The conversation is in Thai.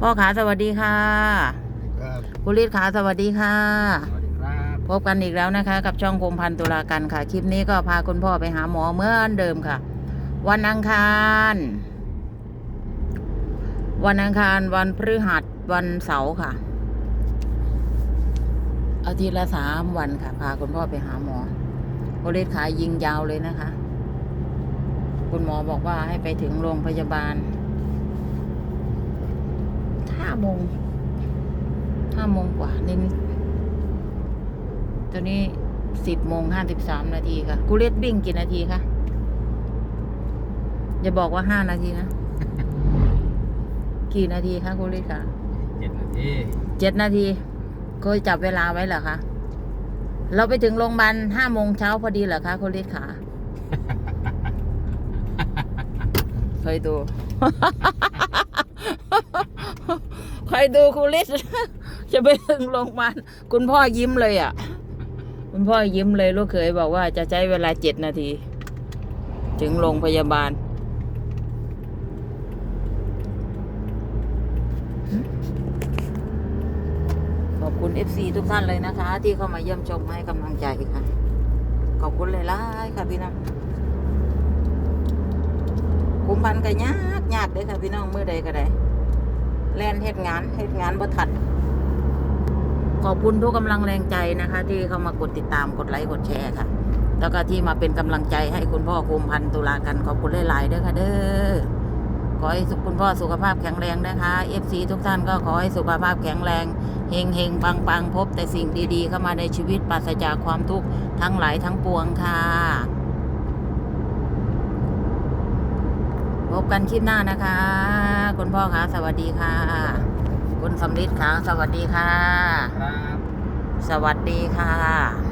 พ่อขาสวัสดีค่ะครับคุณฤทธิ์ขาสวัสดีค่ะ สวัสดีครับพบกันอีกแล้วนะคะ กับช่องคมพันตุลากันค่ะ คลิปนี้ก็พาคุณพ่อไปหาหมอเหมื่อนเดิมค่ะ วันอังคาร วันอังคารวันพฤหัสวันเสาร์ค่ะ อาทิตย์ละสามวันค่ะ พาคุณพ่อไปหาหมอโอเลสขายิงยาวเลยนะคะ คุณหมอบอกว่าให้ไปถึงโรงพยาบาลห้าโมงห้าโมงกว่านิดๆตัวนี้สิบโมงห้าสิบสามนาทีค่ะกูเลสวิ่งกี่นาทีคะอย่าบอกว่าห้านาทีนะ กี่นาทีคะกูเลสค่ะเจ็ดนาทีเจ็ดนาทีเคยจับเวลาไว้เหรอคะเราไปถึงโรงพยาบาลห้าโมงเช้าพอดีเหรอคะคุณฤทธิ์ขาเคยดู เคยดูคุณฤทธิ์จะไปถึงโรงพยาบาลคุณพ่อยิ้มเลยอะ คุณพ่อยิ้มเลยลูกเขยบอกว่าจะใช้เวลาเจ็ดนาที ถึงโรงพยาบาล ขอบคุณ FC ทุกท่านเลยนะคะ ที่เข้ามาเยี่ยมชมให้กำลังใจค่ะ ขอบคุณหลายๆค่ะพี่น้องคุมพันกันยากยากเลยค่ะพี่น้องเมื่อใดก็ได้ แลนเฮ็ดงานเฮ็ดงานบ่ทันขอบคุณทุกกำลังแรงใจนะคะ ที่เข้ามากดติดตามกดไลค์กดแชร์ค่ะ แล้วก็ที่มาเป็นกำลังใจให้คุณพ่อคุมพันตุลากันขอบคุณหลายๆเด้อค่ะเด้อขอให้สุขคุณพ่อสุขภาพแข็งแรงนะคะ FC ทุกท่านก็ขอให้สุขภาพแข็งแรงเฮงเฮงปังปังพบแต่สิ่งดีๆ เข้ามาในชีวิตปราศจากความทุกข์ทั้งหลายทั้งปวงค่ะ พบกันคลิปหน้านะคะ คุณพ่อคะสวัสดีค่ะ คุณสำลิดค่ะสวัสดีค่ะ ครับ สวัสดีค่ะ